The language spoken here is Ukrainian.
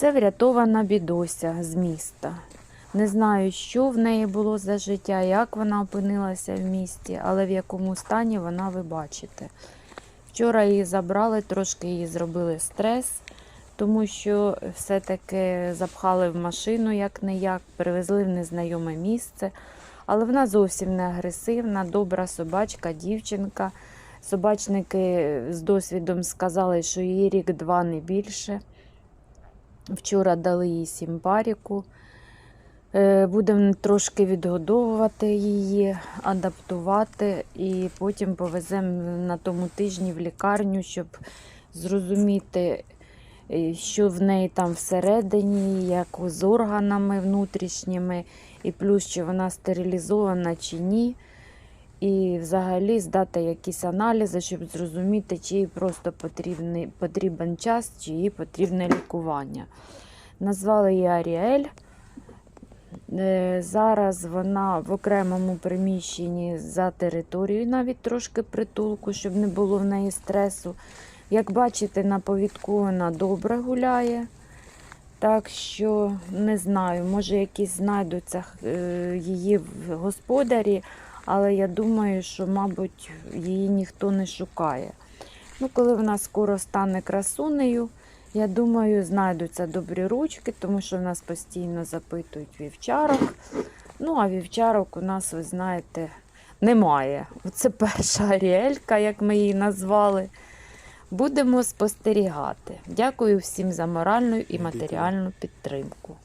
Це врятована бідося з міста. Не знаю, що в неї було за життя, як вона опинилася в місті, але в якому стані вона ви бачите. Вчора її забрали, трошки її зробили стрес, тому що все-таки запхали в машину як не як, привезли в незнайоме місце. Але вона зовсім не агресивна, добра собачка, дівчинка. Собачники з досвідом сказали, що їй рік-два не більше. Вчора дали їй сімпаріку. Е, Будемо трошки відгодовувати її, адаптувати, і потім повеземо на тому тижні в лікарню, щоб зрозуміти, е, що в неї там всередині, як з органами внутрішніми, і плюс, чи вона стерилізована чи ні. І взагалі здати якісь аналізи, щоб зрозуміти, чи їй просто потрібний, потрібен час, чи їй потрібне лікування. Назвали її Аріель. Е, Зараз вона в окремому приміщенні за територією, навіть трошки притулку, щоб не було в неї стресу. Як бачите, на повідку вона добре гуляє. Так що не знаю, може якісь знайдуться е, її в- господарі, але я думаю, що, мабуть, її ніхто не шукає. Ну, коли вона скоро стане красунею, я думаю, знайдуться добрі ручки, тому що в нас постійно запитують вівчарок. Ну, а вівчарок у нас, ви знаєте, немає. Оце перша Аріелька, як ми її назвали. Будемо спостерігати. Дякую всім за моральну і матеріальну підтримку.